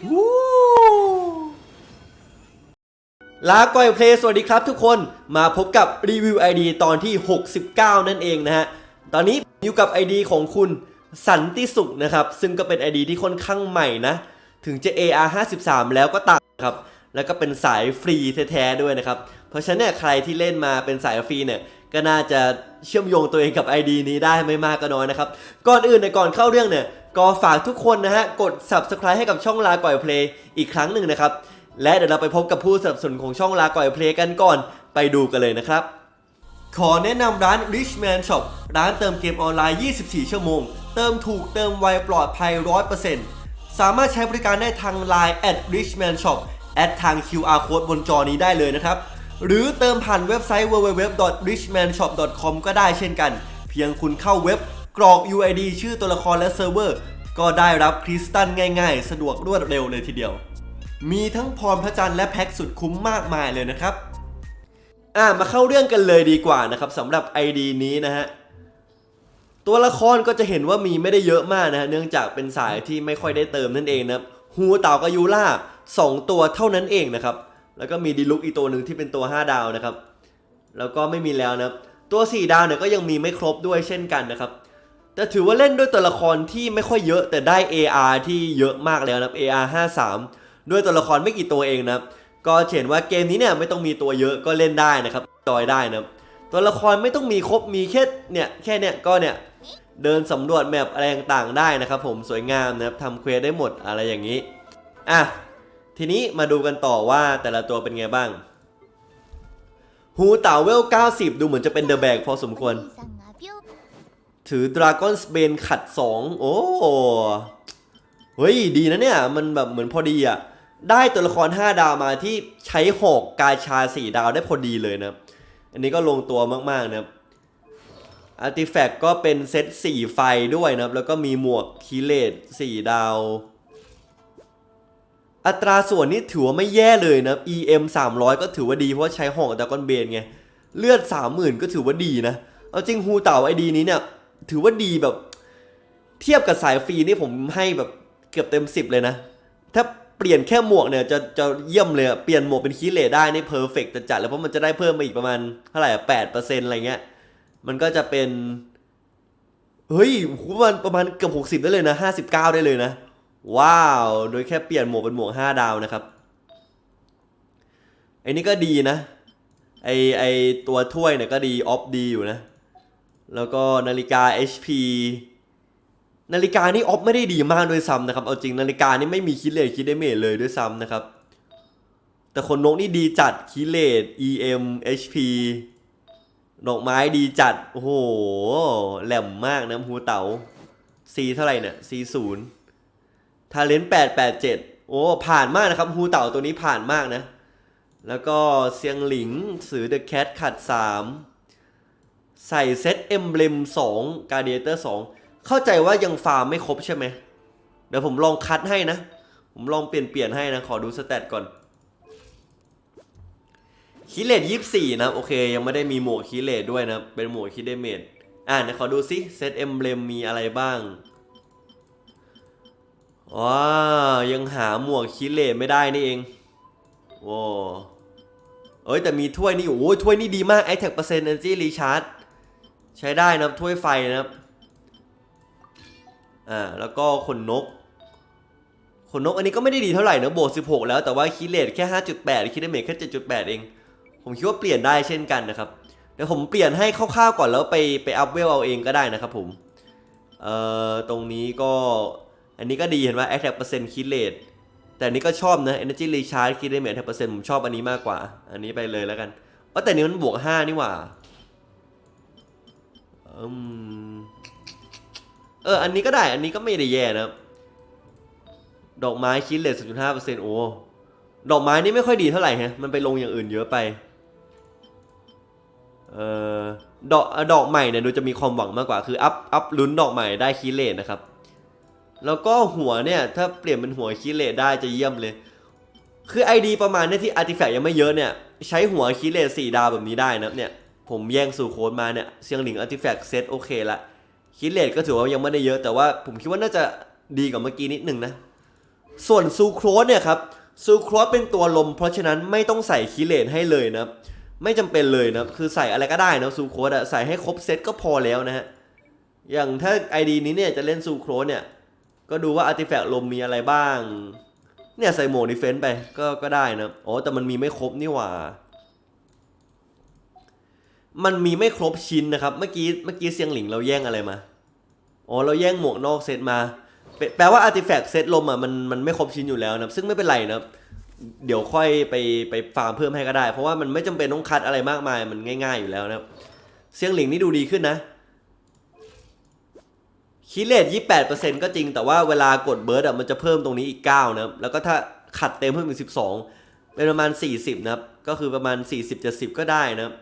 ลาก่อยเพลย์สวัสดีครับทุกคนมาพบกับรีวิว ID ตอนที่ 69 นั่นเองนะฮะ ตอนนี้อยู่กับ ID ของคุณสันติสุขนะครับ ซึ่งก็เป็น ID ที่ค่อนข้างใหม่นะ ถึงจะ AR 53 แล้วก็ตามครับ แล้วก็เป็นสายฟรีแท้ๆด้วยนะครับ เพราะฉะนั้นเนี่ยใครที่เล่นมาเป็นสายฟรีเนี่ยก็น่าจะเชื่อมโยงตัวเองกับ ID นี้ได้ไม่มากก็น้อยนะครับ ก่อนอื่นเนี่ยก่อนเข้าเรื่องเนี่ย ก็ฝากทุกคนนะฮะ กด subscribe ให้กับช่องลาก่อยเพลย์อีกครั้งหนึ่งนะครับ และเดี๋ยวเราไปพบกับผู้สนับสนุนของช่องลาก่อยเพลย์กันก่อนไปดูกันเลยนะครับ ขอแนะนำร้าน Richman Shop ร้านเติมเกมออนไลน์ 24 ชั่วโมง เติมถูกเติมไวปลอดภัย 100%สามารถใช้บริการได้ทาง Line at Richman Shop แอดทาง QR code บนจอนี้ได้เลยนะครับ หรือเติมผ่านเว็บไซต์ www.richmanshop.com ก็ได้เช่นกัน เพียงคุณเข้าเว็บ กรอก UID ชื่อตัวละครและเซิร์ฟเวอร์ ก็ได้รับคริสตัลง่ายๆ สะดวกรวดเร็วเลยทีเดียว มีทั้งพรพระจันทร์และแพ็กสุดคุ้มมากมายเลยนะครับ อะมาเข้าเรื่องกันเลยดีกว่านะครับสำหรับ ID นี้นะฮะตัวละครก็จะเห็นว่ามีไม่ได้เยอะมากนะฮะเนื่องจากเป็นสายที่ไม่ค่อยได้เติมนั่นเองนะครับฮูเต่ากับยูล่าสองตัวเท่านั้นเองนะครับแล้วก็มีดีลุกอีกตัวหนึ่งที่เป็นตัว 5 ดาวนะครับ แล้วก็ไม่มีแล้วนะตัว 4 ดาวเนี่ยก็ยังมีไม่ครบด้วยเช่นกันนะครับ แต่ถือว่าเล่นด้วยตัวละครที่ไม่ค่อยเยอะ แต่ได้ AR ที่เยอะมากแล้วนะ AR 53 ด้วยตัวละครไม่กี่ตัวเองนะก็เห็นว่าเกมนี้เนี่ยไม่ต้องมีตัวเยอะก็เล่นได้นะครับจอยได้นะตัวละครไม่ต้องมีครบมีแค่เนี่ยแค่เนี่ยก็เนี่ยเดินสำรวจแมปอะไรต่างๆได้นะครับผมสวยงามนะครับทำเควสได้หมดอะไรอย่างนี้อะทีนี้มาดูกันต่อว่าแต่ละตัวเป็นไงบ้าง ฮูเต่าเวล 90 ดูเหมือนจะเป็นเดอะแบกพอสมควร ถือดราก้อนสเบนขัด 2 โอ้เฮ้ย ดีนะเนี่ย มันแบบเหมือนพอดีอะ ได้ตัวละคร 5 ดาวมาที่ใช้หอกกาชา 4 ดาวได้พอดีเลยนะ อันนี้ก็ลงตัวมาก ๆ นะครับอาร์ติแฟกต์ก็เป็นเซต4 ไฟด้วยนะครับแล้วก็มีหมวกคีเลต4 ดาว อัตราส่วนนี่ถือว่าไม่แย่เลยนะ EM 300 ก็ถือว่าดีเพราะว่าใช้หอกดากอนเบนไง เลือด 30,000 ก็ถือว่าดีนะ เอาจริงฮูเต่าไอดีนี้เนี่ย ถือว่าดีแบบ เทียบกับสายฟรีนี่ผมให้แบบเกือบเต็ม10เลยนะ ถ้าเปลี่ยนแค่หมวกเนี่ยจะจะเยี่ยมเลยเปลี่ยนหมวกเป็นคีเลได้นี่เพอร์เฟกต์จัดๆแล้วเพราะมันจะได้เพิ่มมาอีกประมาณเท่าไหร่แปดเปอร์เซ็นต์อะไรเงี้ย มันก็จะเป็น เฮ้ยโหมันประมาณเกือบหกสิบได้เลยนะห้าสิบเก้าได้เลยนะ ว้าว โดยแค่เปลี่ยนหมวกเป็นหมวกห้าดาวนะครับไอ้นี่ก็ดีนะ ไอไอตัวถ้วยเนี่ยก็ดีออฟดีอยู่นะ แล้วก็นาฬิกา HP นาฬิกานี่ออฟไม่ได้ดีมากด้วยซ้ำนะครับ เอาจริงนาฬิกานี่ไม่มีคิดเลทคิดได้เมทเลยด้วยซ้ำนะครับ แต่คนนกนี่ดีจัดคิเลต EM HP ดอกไม้ดีจัด โอ้โห แหลมมากนะฮูเต๋า C เท่าไหร่เนี่ย C ศูนย์ทาเลนต์แปดแปดเจ็ดโอ้ ผ่านมากนะครับฮูเต๋าตัวนี้ผ่านมากนะ แล้วก็เซียงหลิงสือเดอะแคทขัดสาม ใส่เซตเอ็มเบลมสองการเดเตอร์สองเข้าใจว่ายังฟาร์มไม่ครบใช่ไหม เดี๋ยวผมลองคัดให้นะ ผมลองเปลี่ยนเปลี่ยนให้นะ ขอดูสเตตก่อนคิเลตยี่สี่นะโอเค ยังไม่ได้มีหมวกคิเลตด้วยนะ เป็นหมวกคิเดเมดอ่าเดี๋ยวขอดูซิเซตเอ็มเบลมมีอะไรบ้างว้ายังหาหมวกคิเลตไม่ได้นี่เองโว้เอ้ยแต่มีถ้วยนี่โอ้ยถ้วยนี่ดีมาก a t t a c เปอร์เซ็นต์ energy recharge ใช้ได้นะครับถ้วยไฟนะครับ อ่า แล้วก็ขนนก ขนนกอันนี้ก็ไม่ได้ดีเท่าไหร่นะโบส16แล้วแต่ว่าคิเลตแค่5.8คิดได้เมทแค่7.8เอง ผมคิดว่าเปลี่ยนได้เช่นกันนะครับ เดี๋ยวผมเปลี่ยนให้คร่าวๆก่อนแล้วไปไปอัพเวลเอาเองก็ได้นะครับผม เอ่อ ตรงนี้ก็ อันนี้ก็ดีเห็นว่า attack เปอร์เซ็นต์คิเลตแต่อันนี้ก็ชอบนะ energy recharge คิดได้เมทเปอร์เซ็นต์ผมชอบอันนี้มากกว่า อันนี้ไปเลยแล้วกันเออแต่อันนี้มันบวก 5 นี่หว่า อืมเออ อันนี้ก็ได้ อันนี้ก็ไม่ได้แย่นะครับ ดอกไม้คิดเลท0.5%โอ้ ดอกไม้นี่ไม่ค่อยดีเท่าไหร่ฮะ มันไปลงอย่างอื่นเยอะไป เอ่อ ดอก ดอกใหม่เนี่ยดูจะมีความหวังมากกว่า คืออัพ อัพลุ้นดอกใหม่ได้คิดเลทนะครับ แล้วก็หัวเนี่ย ถ้าเปลี่ยนเป็นหัวคิดเลทได้จะเยี่ยมเลย คือไอดีประมาณเนี้ที่อาร์ติแฟกยังไม่เยอะเนี่ย ใช้หัวคิดเลท4ดาวแบบนี้ได้นะเนี่ย ผมแย่งสู่โค้ดมาเนี่ยเซียงหลิงอาร์ติแฟกเซตโอเคละคิดเลทก็ถือว่ายังไม่ได้เยอะ แต่ว่าผมคิดว่าน่าจะดีกว่าเมื่อกี้นิดนึงนะ ส่วนซูโครสเนี่ยครับซูโครสเป็นตัวลม เพราะฉะนั้นไม่ต้องใส่คิเลนให้เลยนะไม่จำเป็นเลยนะคือใส่อะไรก็ได้นะซูโครสอะใส่ให้ครบเซตก็พอแล้วนะฮะอย่างถ้า ID นี้เนี่ยจะเล่นซูโครสเนี่ยก็ดูว่าอาร์ติแฟกต์ลมมีอะไรบ้าง เนี่ยใส่โหมดดิเฟนต์ไปก็ก็ได้นะอ๋อแต่มันมีไม่ครบนี่หว่า มันมีไม่ครบชิ้นนะครับ เมื่อกี้เมื่อกี้เซียงหลิงเราแย่งอะไรมา อ๋อเราแย่งหมวกนอกเซตมา แปลว่าอาร์ติแฟกต์เซตลมอะมันมันไม่ครบชิ้นอยู่แล้วนะซึ่งไม่เป็นไรนะเดี๋ยวค่อยไปไปฟาร์มเพิ่มให้ก็ได้ เพราะว่ามันไม่จำเป็นต้องคัดอะไรมากมายมันง่าย ๆอยู่แล้วนะเซียงหลิงนี่ดูดีขึ้นนะคิเลตยี่แปดเปอร์เซ็นก็จริงแต่ว่าเวลากดเบิร์ดอะมันจะเพิ่มตรงนี้อีกเก้านะแล้วก็ถ้าขัดเต็มเพิ่มอีกสิบสองเป็นประมาณสี่สิบนะครับก็คือประมาณสี่สิบเจ็ดสิบก็ได้นะครับ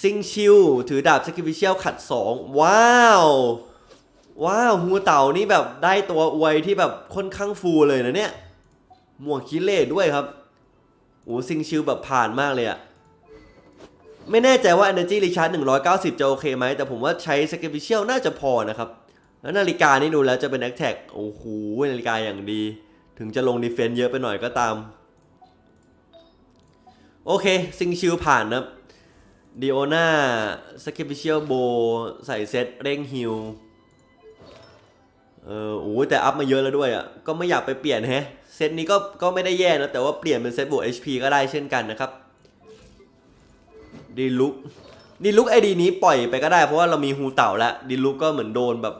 ซิงชิวถือดาบสกิฟิเชียลขัดสองว้าว ว้าวฮูเต่านี่แบบได้ตัวอวยที่แบบค่อนข้างฟูเลยนะเนี่ยหมวกคิเลตด้วยครับโอ้ซิงชิวแบบผ่านมากเลยอะไม่แน่ใจว่า Energy Recharge 190 จะโอเคไหม แต่ผมว่าใช้ Sacrificial น่าจะพอนะครับ แล้วนาฬิกานี่ดูแล้วจะเป็น a t t a c โอ้โหนาฬิกาอย่างดี ถึงจะลง Defense เยอะไปหน่อยก็ตาม โอเคซิงชิวผ่านนะ ดิโอนาสกิปเชียลโบใส่เซตเร่งฮิลเออโอ้แต่อัพมาเยอะแล้วด้วยอะ ก็ไม่อยากไปเปลี่ยนแฮะ เซตนี้ก็ก็ไม่ได้แย่นะ แต่ว่าเปลี่ยนเป็นเซตบวก HP ก็ได้เช่นกันนะครับดีลุกดีลุกไอดีนี้ปล่อยไปก็ได้ เพราะว่าเรามีฮูเต่าแล้วดีลุกก็เหมือนโดนแบบ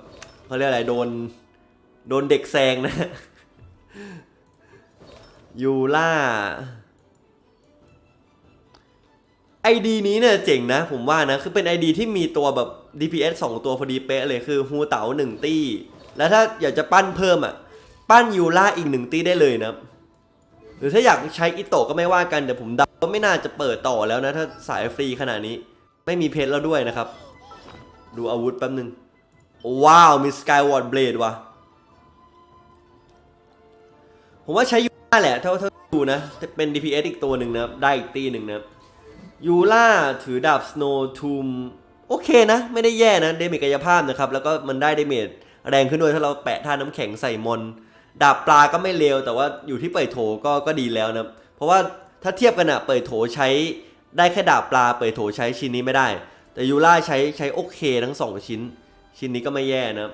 เขาเรียกอะไรโดน โดนเด็กแซงนะยูล่า ไอดีนี้เนี่ยเจ๋งนะผมว่านะ คือเป็น ID ที่มีตัวแบบ DPS 2 ตัวพอดีเป๊ะเลยคือฮูเต๋า1ตี้ แล้วถ้าอยากจะปั้นเพิ่มอะ ปั้นยูล่าอีก 1 ตี้ได้เลยนะ หรือถ้าอยากใช้อิโตก็ไม่ว่ากัน แต่ผมเดาว่าไม่น่าจะเปิดต่อแล้วนะ ถ้าสายฟรีขนาดนี้ ไม่มีเพชรแล้วด้วยนะครับ ดูอาวุธแป๊บนึง ว้าว มีสกายวอร์ดเบลดว่ะ ผมว่าใช้ยูล่าแหละ เท่าเท่าดูนะ เป็น DPS อีกตัวหนึ่งนะได้อีกตีหนึ่งนะครับ ยูล่าถือดาบ Snow Tomb โอเคนะ ไม่ได้แย่นะเดเมจกายภาพนะครับ แล้วก็มันได้เดเมจแรงขึ้นด้วยถ้าเราแปะท่าน้ำแข็งใส่มน ดาบปลาก็ไม่เลวแต่ว่าอยู่ที่เปิดโถก็ก็ดีแล้วนะ เพราะว่าถ้าเทียบกันอะเปิดโถใช้ได้แค่ดาบปลาเปิดโถใช้ชิ้นนี้ไม่ได้ แต่ยูล่าใช้ใช้โอเคทั้งสองชิ้น ชิ้นนี้ก็ไม่แย่นะครับ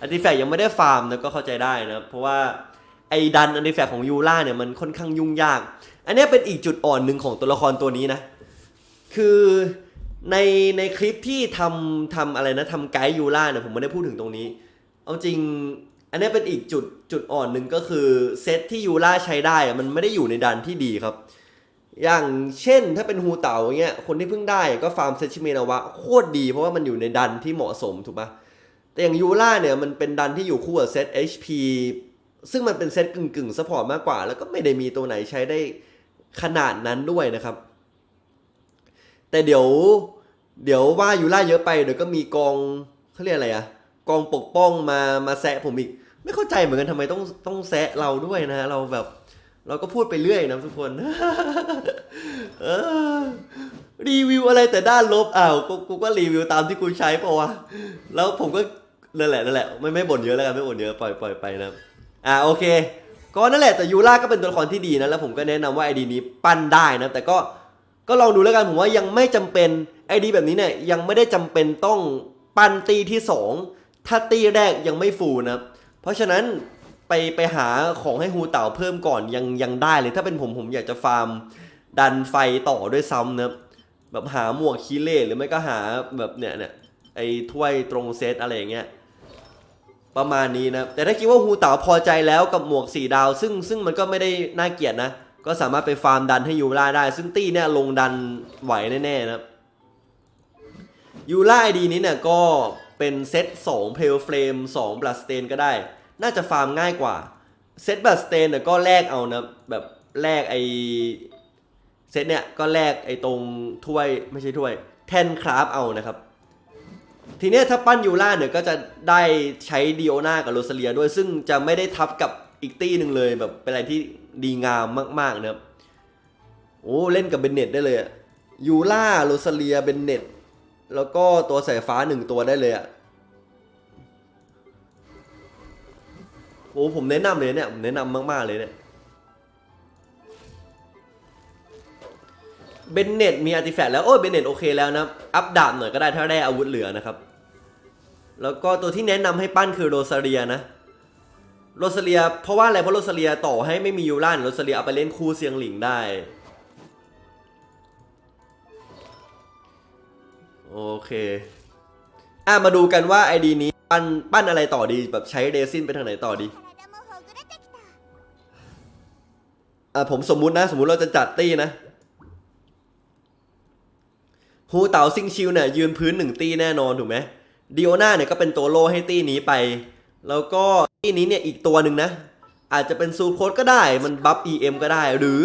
อันติแฟกยังไม่ได้ฟาร์มนะก็เข้าใจได้นะครับเพราะว่าไอ้ดันอันติแฟกของยูล่าเนี่ยมันค่อนข้างยุ่งยาก อันนี้เป็นอีกจุดอ่อนหนึ่งของตัวละครตัวนี้นะ คือในในคลิปที่ทำทำอะไรนะทำไกด์ยูล่าเนี่ยผมไม่ได้พูดถึงตรงนี้ เอาจริงอันนี้เป็นอีกจุดจุดอ่อนหนึ่งก็คือเซตที่ยูล่าใช้ได้มันไม่ได้อยู่ในดันที่ดีครับ อย่างเช่นถ้าเป็นฮูเต่าเงี้ยคนที่เพิ่งได้ก็ฟาร์มเซตชิเมนาวะโคตรดีเพราะว่ามันอยู่ในดันที่เหมาะสมถูกปะแต่อย่างยูล่าเนี่ยมันเป็นดันที่อยู่คู่กับเซต HP ซึ่งมันเป็นเซตกึ่งกึ่งซัพพอร์ตมากกว่า แล้วก็ไม่ได้มีตัวไหนใช้ได้ขนาดนั้นด้วยนะครับ แต่เดี๋ยว เดี๋ยวว่ายูล่าเยอะไปเดี๋ยวก็มีกองเขาเรียกอะไรอะกองปกป้องมามาแซะผมอีก ไม่เข้าใจเหมือนกันทำไมต้องต้องแซะเราด้วยนะ เราแบบ เราก็พูดไปเรื่อยนะทุกคนเออรีวิวอะไรแต่ด้านลบอ้าวกูกูก็รีวิวตามที่กูใช้ป่าวะแล้วผมก็นั่นแหละนั่นแหละไม่ไม่บ่นเยอะแล้วกันไม่บ่นเยอะปล่อยปล่อยไปนะอ่าโอเค ก็นั่นแหละแต่ยูล่าก็เป็นตัวละครที่ดีนะแล้วผมก็แนะนำว่าไอดีนี้ปั้นได้นะแต่ก็ ก็ลองดูแล้วกันผมว่ายังไม่จำเป็นไอดีแบบนี้เนี่ยยังไม่ได้จำเป็นต้องปันตีที่ 2 ถ้าตีแรกยังไม่ฟูนะเพราะฉะนั้นไปไปหาของให้ฮูเต่าเพิ่มก่อนยังยังได้เลย ถ้าเป็นผมผมอยากจะฟาร์มดันไฟต่อด้วยซ้ำนะแบบหาหมวกคีเล่หรือไม่ก็หาแบบเนี่ยเนี่ยไอ้ถ้วยตรงเซตอะไรอย่างเงี้ยประมาณนี้นะแต่ถ้าคิดว่าฮูเต่าพอใจแล้วกับหมวกสีดาว ซึ่งซึ่งมันก็ไม่ได้น่าเกลียดนะ ก็สามารถไปฟาร์มดันให้ยูล่าได้ ซึ่งตี้เนี่ยลงดันไหวแน่ๆนะครับยูล่าไอดีนี้เนี่ยก็เป็นเซต2 p a l e Flame 2 Blood Stain ก็ได้ น่าจะฟาร์มง่ายกว่า เซต Blood Stain เนี่ยก็แลกเอานะแบบแลกไอเซตเนี่ยก็แลกไอตรงถ้วยไม่ใช่ถ้วยแทนคราฟเอานะครับ ทีนี้ถ้าปั้นยูล่าเนี่ยก็จะได้ใช้ดิโอนากับโรซาเลียด้วยซึ่งจะไม่ได้ทับกับอีกตี้หนึ่งเลยแบบเป็นอะไรที่ ดีงามมากๆนะครับโอ้เล่นกับเบนเน็ตได้เลยอะยูล่าโรซาเลียเบนเน็ตแล้วก็ตัวสายฟ้าหนึ่งตัวได้เลยอะโอ้ผมแนะนำเลยเนี่ยผมแนะนำมากๆเลยเนี่ยเบนเน็ตมีอาร์ติแฟกต์แล้ว โอ้ยเบนเน็ตโอเคแล้วนะ อัพดาบหน่อยก็ได้ถ้าได้อาวุธเหลือนะครับ แล้วก็ตัวที่แนะนำให้ปั้นคือโรซาเรียนะ โรสเลีย เพราะว่าอะไรเพราะโรสเลียต่อให้ไม่มียูร่านโรสเลียเอาไปเล่นคู่เซียงหลิงได้ โอเคอะมาดูกันว่าไอดีนี้ปั้นปั้นอะไรต่อดีแบบใช้เดซินไปทางไหนต่อดีอะผมสมมุตินะ สมมุติเราจะจัดตี้นะฮูเต๋าซิงชิวเนี่ยยืนพื้นหนึ่งตี้แน่นอนถูกไหมดิโอนาเนี่ยก็เป็นตัวโลให้ตี้นี้ไป แล้วก็ ตี้นี้เนี่ยอีกตัวหนึ่งนะ อาจจะเป็นซูโคดก็ได้มันบัฟ EM ก็ได้ หรือ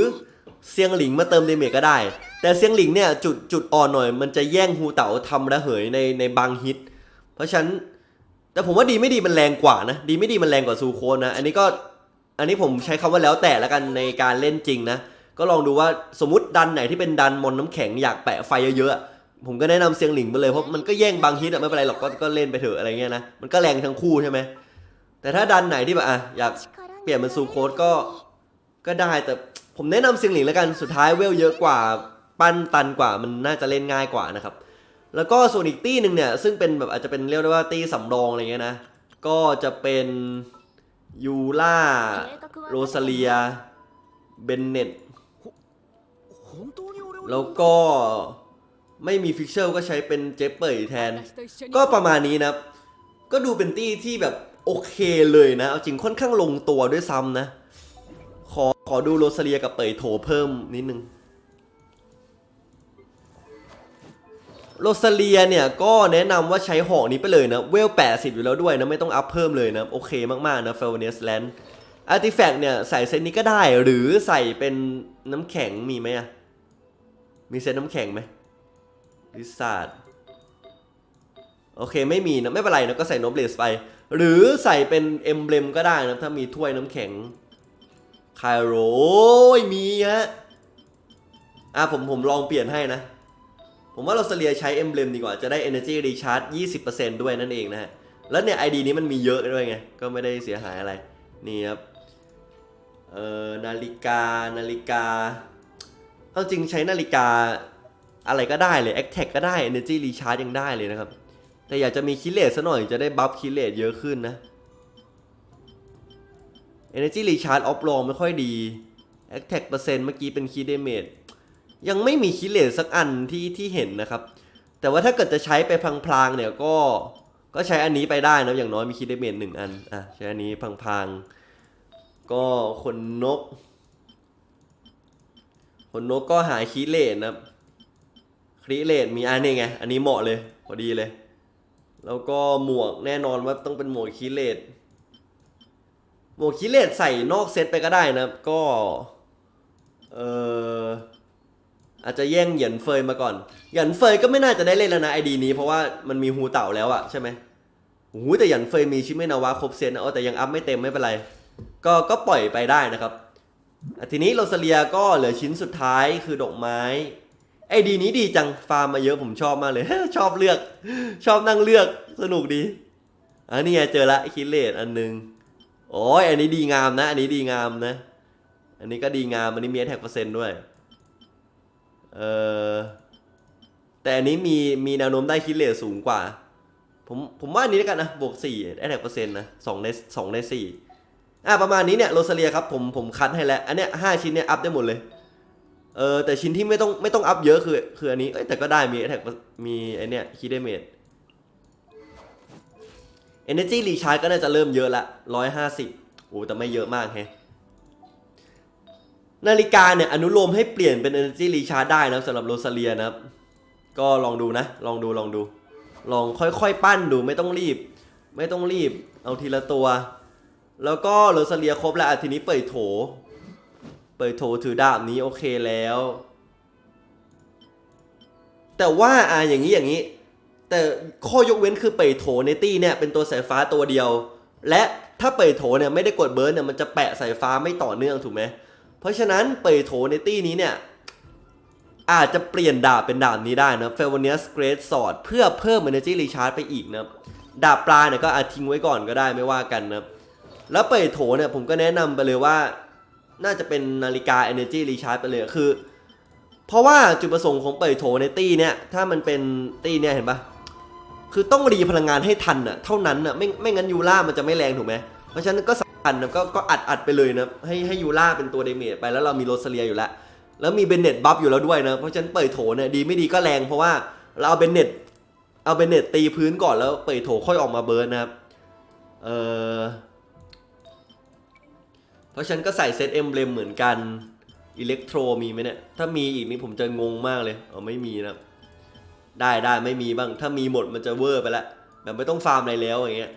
เซียงหลิงมาเติมเดเมจก็ได้ แต่เซียงหลิงเนี่ยจุดจุดอ่อนหน่อย มันจะแย่งฮูเต๋าทำระเหยในในบางฮิต เพราะฉะนั้นแต่ผมว่าดีไม่ดีมันแรงกว่านะ ดีไม่ดีมันแรงกว่าซูโคนนะ อันนี้ก็อันนี้ผมใช้คำว่าแล้วแต่ละกันในการเล่นจริงนะ ก็ลองดูว่าสมมติดันไหนที่เป็นดันมอนน้ำแข็งอยากแปะไฟเยอะๆผมก็แนะนำเซียงหลิงไปเลยเพราะมันก็แย่งบางฮิตอะไม่เป็นไรหรอกก็ก็เล่นไปเถอะอะไรเงี้ยนะมันก็แรงทั้งคู่ใช่ไหม แต่ถ้าดันไหนที่แบบอะอยากเปลี่ยนเป็นซูโค้ดก็ก็ได้แต่ผมแนะนำเสียงหลิงแล้วกันสุดท้ายเวลเยอะกว่าปั้นตันกว่ามันน่าจะเล่นง่ายกว่านะครับ แล้วก็ส่วนอีกตี้หนึ่งเนี่ย ซึ่งเป็นแบบอาจจะเป็นเรียกได้ว่าตี้สำรองอะไรเงี้ยนะ ก็จะเป็นยูล่าโรซาเลียเบนเน็ตแล้วก็ไม่มีฟิกเชอร์ก็ใช้เป็นเจเปอร์แทน ก็ประมาณนี้นะก็ดูเป็นตี้ที่แบบ โอเคเลยนะเอาจริงค่อนข้างลงตัวด้วยซ้ำนะ ขอขอดูโรซาเลียกับเปยโถเพิ่มนิดนึง โรซาเลียเนี่ยก็แนะนำว่าใช้หอกนี้ไปเลยนะ เวล 80 อยู่แล้วด้วยนะ ไม่ต้องอัพเพิ่มเลยนะ โอเคมากๆนะเฟลเนสแลนด์อาร์ติแฟกต์เนี่ย ใส่เซตนี้ก็ได้หรือใส่เป็นน้ำแข็งมีไหมอะมีเซตน้ำแข็งไหมลิซาร์ดโอเคไม่มีนะ ไม่เป็นไรนะก็ใส่โนบเลสไป หรือใส่เป็นเอ็มเบลมก็ได้นะถ้ามีถ้วยน้ำแข็งไคโรยมีฮะอะผมผมลองเปลี่ยนให้นะ ผมว่าเราเสเลียใช้เอ็มเบลมดีกว่าจะได้ Energy Recharge 20%ด้วยนั่นเองนะฮะ แล้วเนี่ย ID นี้มันมีเยอะด้วยไง ก็ไม่ได้เสียหายอะไร นี่ครับ เอ่อนาฬิกานาฬิกา เอาจริงใช้นาฬิกาอะไรก็ได้เลย a c t a g ก็ได้ Energy Recharge ยังได้เลยนะครับ แต่อยากจะมีคิเลตซะหน่อยจะได้บัฟคิเลตเยอะขึ้นนะ Energy Recharge ออฟลองไม่ค่อยดี Attack เปอร์เซ็นต์เมื่อกี้เป็นคีเดเมจยังไม่มีคิเลตสักอันที่ที่เห็นนะครับ แต่ว่าถ้าเกิดจะใช้ไปพลางๆเนี่ยก็ก็ใช้อันนี้ไปได้นะอย่างน้อยมีคิเดเมจหนึ่งอันอะใช้อันนี้พลางๆก็คนนกคนนกก็หาคิเลตนะครับคิเลตมีอันนี้ไง อันนี้เหมาะเลยพอดีเลย แล้วก็หมวกแน่นอนว่าต้องเป็นหมวกคิเลตหมวกคิเลตใส่นอกเซตไปก็ได้นะครับ ก็เอออาจจะแย่งหยียนเฟยมาก่อน หยียนเฟยก็ไม่น่าจะได้เล่นแล้วนะไอดีนี้เพราะว่ามันมีฮูเต่าแล้วอะใช่ไหมโอ้โหแต่หยียนเฟยมีชิเมนาวะครบเซตนะเอาแต่ยังอัพไม่เต็มไม่เป็นไร ก็ก็ปล่อยไปได้นะครับทีนี้โรซาเลียก็เหลือชิ้นสุดท้ายคือดอกไม้ ไอดีนี้ดีจังฟาร์มมาเยอะผมชอบมากเลย ชอบเลือก ชอบนั่งเลือกสนุกดีอันนี้ไงเจอละคิเลตอันหนึงโอ้ยอันนี้ดีงามนะ อันนี้ดีงามนะ อันนี้ก็ดีงามอันนี้มีแท็กเปอร์เซ็นต์ด้วยเออแต่อันนี้มีมีแนวโน้มได้คิเลตสูงกว่า ผมผมว่าอันนี้แล้วกันนะบวกสี่แท็กเปอร์เซ็นต์นะสองในสองในสี่อะประมาณนี้เนี่ยโรซาเลียครับผมผมคัดให้แล้ว อันเนี้ยห้าชิ้นเนี่ยอัพได้หมดเลย เออแต่ชิ้นที่ไม่ต้องไม่ต้องอัพเยอะคือ คืออันนี้เอ้ยแต่ก็ได้มีแท็กมีไอเนี้ยคีเดเมด Energy Recharge ก็น่าจะเริ่มเยอะละร้อยห้าสิบโอ้แต่ไม่เยอะมากแฮะนาฬิกาเนี่ยอนุโลมให้เปลี่ยนเป็น Energy Recharge ได้นะสำหรับโรซาเลียนะครับ ก็ลองดูนะ ลองดูลองดู ลองค่อยๆ ปั้นดูไม่ต้องรีบ ไม่ต้องรีบ เอาทีละตัว แล้วก็โรซาเลียครบแล้วอะทีนี้เปิดโถ เปิดโถถือดาบนี้โอเคแล้ว แต่ว่าอะอย่างนี้อย่างนี้ แต่ข้อยกเว้นคือเปิดโถในตี้เนี่ยเป็นตัวสายฟ้าตัวเดียว และถ้าเปิดโถเนี่ยไม่ได้กดเบิร์นเนี่ยมันจะแปะสายฟ้าไม่ต่อเนื่องถูกไหมเพราะฉะนั้นเปิดโถในตี้นี้เนี่ยอาจจะเปลี่ยนดาบเป็นดาบนี้ได้นะเฟลว n นียสเกรดสอดเพื่อเพิ่ม Energy Recharge ไปอีกนะดาบปลาเนี่ยก็อาจทิ้งไว้ก่อนก็ได้ไม่ว่ากันนะแล้วเปิดโถเนี่ยผมก็แนะนำไปเลยว่า น่าจะเป็นนาฬิกา Energy Recharge ไปเลยคือ เพราะว่าจุดประสงค์ของเปิดโถในตี้เนี่ย ถ้ามันเป็นตี้เนี่ยเห็นปะคือต้องรีพลังงานให้ทันอะเท่านั้นอะไม่ไม่งั้นยูล่ามันจะไม่แรงถูกไหมเพราะฉะนั้นก็สำคัญนะก็ก็อัดอัดไปเลยนะให้ให้ยูล่าเป็นตัวเดเมจไปแล้วเรามีโรสเลียอยู่แล้ว แล้วมีเบนเน็ตบัฟอยู่แล้วด้วยนะเพราะฉะนั้นเปิดโถเนี่ยดีไม่ดีก็แรงเพราะว่าเราเอาเบนเน็ตเอาเบนเน็ตตีพื้นก่อนแล้วเปิดโถค่อยออกมาเบิร์นนะครับเออ เพราะฉันก็ใส่เซตเอ็มเลมเหมือนกันอิเล็กโทรมีไหมเนี่ย ถ้ามีอีกนี่ผมจะงงมากเลยเอาไม่มีนะได้ได้ไม่มีบ้าง ถ้ามีหมดมันจะเวอร์ไปละแบบไม่ต้องฟาร์มอะไรแล้วอย่างเงี้ย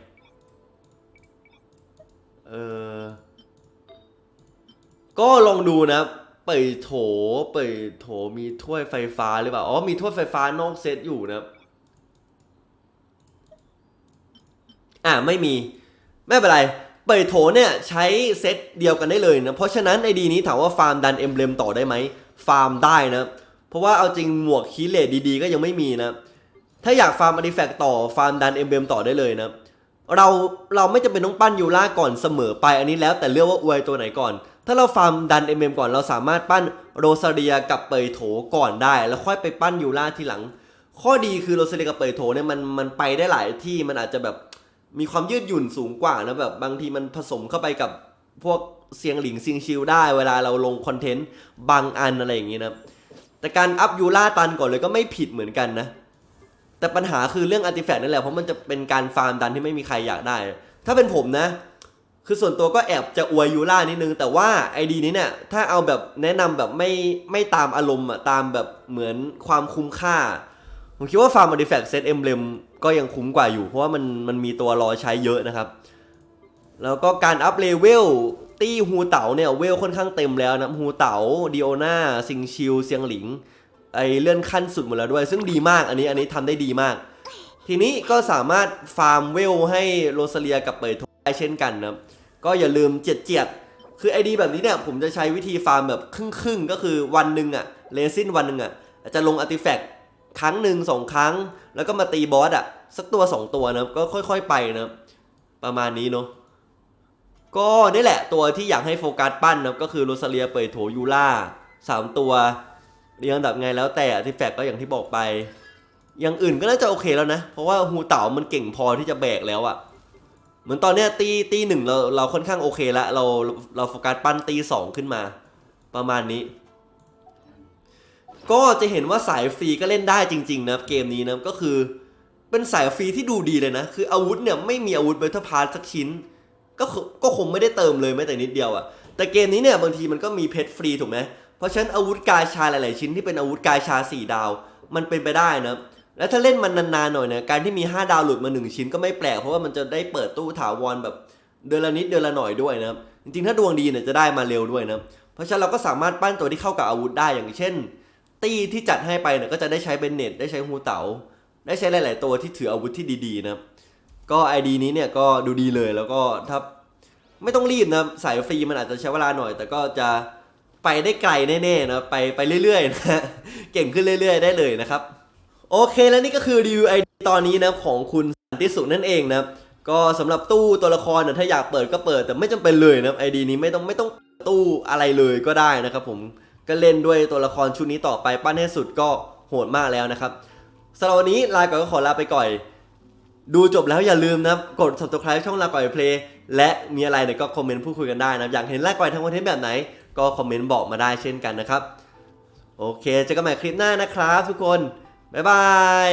เออก็ลองดูนะเปิดโถเปิดโถมีถ้วยไฟฟ้าหรือเปล่าอ๋อมีถ้วยไฟฟ้านอกเซตอยู่นะอ่าไม่มี ไม่เป็นไร เปิดโถเนี่ยใช้เซตเดียวกันได้เลยนะ เพราะฉะนั้นไอดีนี้ถามว่าฟาร์มดันเอ็มเลมต่อได้ไหม ฟาร์มได้นะ เพราะว่าเอาจริงหมวกคีเลดดีๆ ก็ยังไม่มีนะ ถ้าอยากฟาร์มอาร์ติแฟกต์ต่อฟาร์มดันเอ็มเลมต่อได้เลยนะ เราเราไม่จำเป็นต้องปั้นยูล่าก่อนเสมอไปอันนี้แล้วแต่เลือกว่าอวยตัวไหนก่อน ถ้าเราฟาร์มดันเอ็มเก่อนเราสามารถปั้นโรซาเรียกับเปยโถก่อนได้ แล้วค่อยไปปั้นยูล่าทีหลัง ข้อดีคือโรซาเรียกับเปยโถเนี่ยมันมันไปได้หลายที่มันอาจจะแบบ มีความยืดหยุ่นสูงกว่านะแบบบางทีมันผสมเข้าไปกับพวกเสียงหลิงซิงชิลได้เวลาเราลงคอนเทนต์บางอันอะไรอย่างงี้นะแต่การอัพยูล่าตันก่อนเลยก็ไม่ผิดเหมือนกันนะ แต่ปัญหาคือเรื่องอาร์ติแฟกต์นั่นแหละเพราะมันจะเป็นการฟาร์มดันที่ไม่มีใครอยากได้ ถ้าเป็นผมนะ คือส่วนตัวก็แอบจะอวยยูล่านิดนึง แต่ว่าไอดีนี้เนี่ย ถ้าเอาแบบแนะนำแบบไม่ไม่ตามอารมณ์อะตามแบบเหมือนความคุ้มค่า ผมคิดว่าฟาร์มอาร์ติแฟกต์เซตเอ็มเลม ก็ยังคุ้มกว่าอยู่ เพราะว่ามันมันมีตัวรอใช้เยอะนะครับ แล้วก็การอัพเลเวลตี้ฮูเต๋าเนี่ยเวลค่อนข้างเต็มแล้วนะฮูเต๋าดิโอนาซิงชิลเซียงหลิงไอเลื่อนขั้นสุดหมดแล้วด้วย ซึ่งดีมากอันนี้อันนี้ทำได้ดีมาก ทีนี้ก็สามารถฟาร์มเวลให้โรซาเลียกับเปิดทได้เช่นกันนะก็อย่าลืมเจียดเจียดคือไอดีแบบนี้เนี่ยผมจะใช้วิธีฟาร์มแบบครึ่งครึ่งๆก็คือวันหนึ่งอะเลซินวันหนึ่งอะจะลงอาร์ติแฟกต์ ครั้งหนึ่งสองครั้ง แล้วก็มาตีบอสอะสักตัวสองตัวนะก็ค่อย ๆ ไปนะประมาณนี้เนาะก็นี่แหละตัวที่อยากให้โฟกัสปั้นนะก็คือโรซาเลียเปิดโถยูล่าสามตัวเรียงดับไงแล้วแต่อาร์ติแฟกต์ก็อย่างที่บอกไปอย่างอื่นก็น่าจะโอเคแล้วนะ เพราะว่าฮูเต่ามันเก่งพอที่จะแบกแล้วอะเหมือนตอนเนี้ยตีตีหนึ่งเราเราค่อนข้างโอเคล้วเราเราโฟกัสปั้นตีสองขึ้นมา ประมาณนี้ ก็จะเห็นว่าสายฟรีก็เล่นได้จริง ๆ นะเกมนี้นะก็คือ เป็นสายฟรีที่ดูดีเลยนะ คืออาวุธเนี่ยไม่มีอาวุธเบทเทอร์พาร์สักชิ้น ก็ก็คงไม่ได้เติมเลยแม้แต่นิดเดียวอะแต่เกมนี้เนี่ยบางทีมันก็มีเพชรฟรีถูกไหมเพราะฉะนั้นอาวุธกายชาหลาย ๆ ชิ้นที่เป็นอาวุธกายชา 4 ดาว มันเป็นไปได้นะแล้วถ้าเล่นมันนานๆหน่อยเนี่ยการที่มี 5 ดาวหลุดมา 1 ชิ้นก็ไม่แปลกเพราะว่ามันจะได้เปิดตู้ถาวรแบบเดือนละนิดเดือนละหน่อยด้วยนะจริงๆถ้าดวงดีเนี่ยจะได้มาเร็วด้วยนะเพราะฉะนั้นเราก็สามารถปั้นตัวที่เข้ากับอาวุธได้อย่างเช่น ตี้ที่จัดให้ไปเนี่ยก็จะได้ใช้เบนเน็ตได้ใช้ฮูเต๋าได้ใช้หลาย ๆ ตัวที่ถืออาวุธที่ดีๆนะครับก็ไอดีนี้เนี่ยก็ดูดีเลยแล้วก็ถ้าไม่ต้องรีบนะสายฟรีมันอาจจะใช้เวลาหน่อย แต่ก็จะไปได้ไกลแน่ๆนะไปไปเรื่อยๆนะเก่งขึ้นเรื่อย ๆ ได้เลยนะครับ โอเคแล้วนี่ก็คือรีวิวไอตอนนี้นะของคุณสันติสุขนั่นเองนะก็สำหรับตู้ตัวละครนะถ้าอยากเปิดก็เปิดแต่ไม่จำเป็นเลยนะไอดีนี้ไม่ต้องไม่ต้องตู้อะไรเลยก็ได้นะครับผม ก็เล่นด้วยตัวละครชุดนี้ต่อไปปั้นให้สุดก็โหดมากแล้วนะครับสำหรับวันนี้ลาก่อนก็ขอลาไปก่อนดูจบแล้วอย่าลืมนะกด subscribe ช่องลาก่อยเพลย์และมีอะไรเนี่ยก็คอมเมนต์พูดคุยกันได้นะอยากเห็นลาก่อยทำคอนเทนต์แบบไหน ก็คอมเมนต์บอกมาได้เช่นกันนะครับ โอเคเจอกันใหม่คลิปหน้านะครับทุกคน บ๊ายบาย